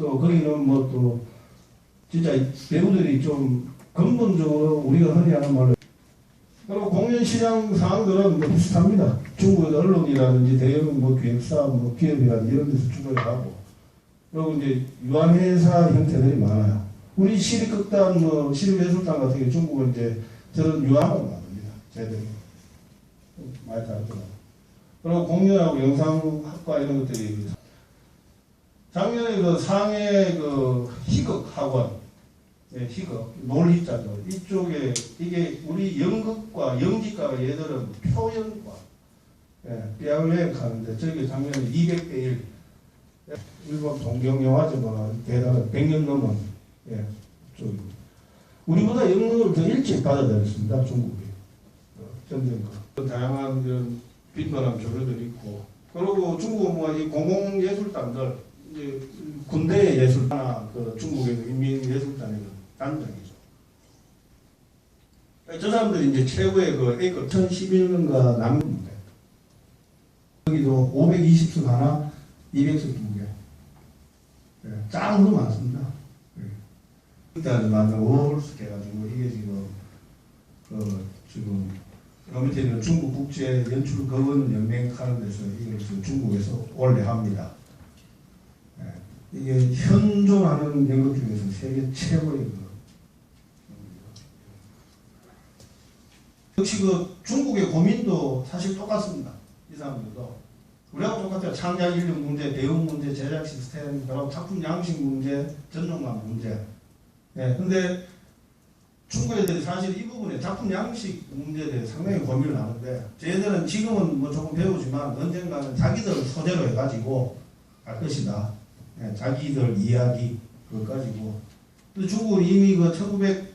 또 거기는 뭐 또 진짜 배우들이 좀 근본적으로 우리가 흔히 하는 말로 그리고 공연 시장 상황들은 뭐 비슷합니다. 중국의 언론이라든지 대형 뭐 기획사 뭐 기업이라든지 이런 데서 주거를 하고 그리고 이제 유한회사 형태들이 많아요. 우리 시립극단 뭐 시립예술단 같은 경우 중국은 이제 저런 유한을 만듭니다. 제대로 많이 다르더라고요. 그리고 공연하고 영상학과 이런 것들이 작년에 그 상해 그 희극 학원 네, 희극 놀이자죠 이쪽에 이게 우리 연극과 연기과가 얘들은 표현과 예, 뼈를 하는데 저기 작년에 200대 1 일본 동경영화제보다 대단한 100년 넘은 예, 쪽입니다. 우리보다 연극을 더 일찍 받아들였습니다 중국이 어, 전쟁과. 다양한 이런 빈번한 조류들이 있고. 그리고 중국은 뭐이 공공예술단들 이제 군대 예술단 그 중국의 인민 예술단의 단장이죠. 저 사람들이 이제 최고의 그 A급 2011년가 남는데 여기도 520석 하나, 200석 두 개. 예, 거 많습니다. 예. 일단 만든 월스 해가지고 이게 지금 그 지금 그 밑에 있는 중국 국제 연출 거원 연맹 하는 데서 이걸 지금 중국에서 원래 합니다. 예, 이게 현존하는 연극 중에서 세계 최고의 그 역시 그 중국의 고민도 사실 똑같습니다. 이 사람들도 우리하고 똑같아요. 창작 인력 문제, 배우 문제, 제작 시스템, 그리고 작품 양식 문제, 전용관 문제. 예, 근데 중국 애들이 사실 이 부분에 작품 양식 문제에 대해 상당히 고민을 하는데 저희들은 지금은 뭐 조금 배우지만 언젠가는 자기들 소재로 해가지고 할 것이다. 예, 자기들 이야기 그걸 가지고 또 중국은 이미 그 1900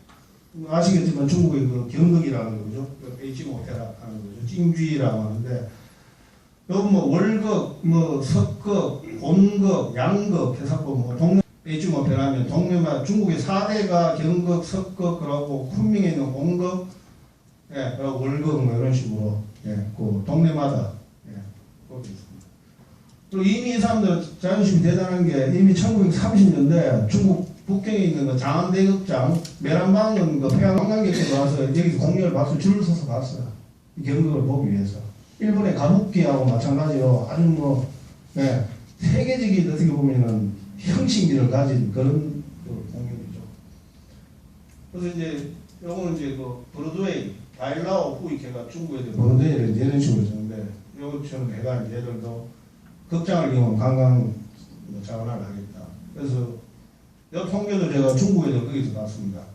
아시겠지만 중국의 그 경극이라는 거죠. 그 베이징 오페라 하는 거죠. 찡쥐라고 하는데 여기 뭐 월극, 뭐 석극, 곤극, 양극 해서 뭐 동네 베이징 오페라면 동네마다 중국의 4대가 경극, 석극, 그러고 쿤밍에 있는 공극, 예, 월극 뭐 이런 식으로 예, 그 동네마다 예, 거기 있습니다. 또 이미 이 사람들 자존심이 대단한 게 이미 1930년대 중국 북경에 있는 그 장안대극장 메란방은 그 평양 관광객들이 와서 여기서 공연을 봤어요. 줄을 서서 봤어요. 이 경극을 보기 위해서. 일본의 가부키하고 마찬가지로 아주 뭐 예, 세계적인 어떻게 보면은 형식미를 가진 그런 그 공연이죠. 그래서 이제 요거는 이제 그 브로드웨이 바일라오 후이케가 중국에 브로드웨이를 이런 식으로 쓰는데 요것처럼 해가 이제 얘들도 극장을 이용한 관광 자원을 하겠다. 그래서 여 통계도 제가 중국에서 거기서 봤습니다.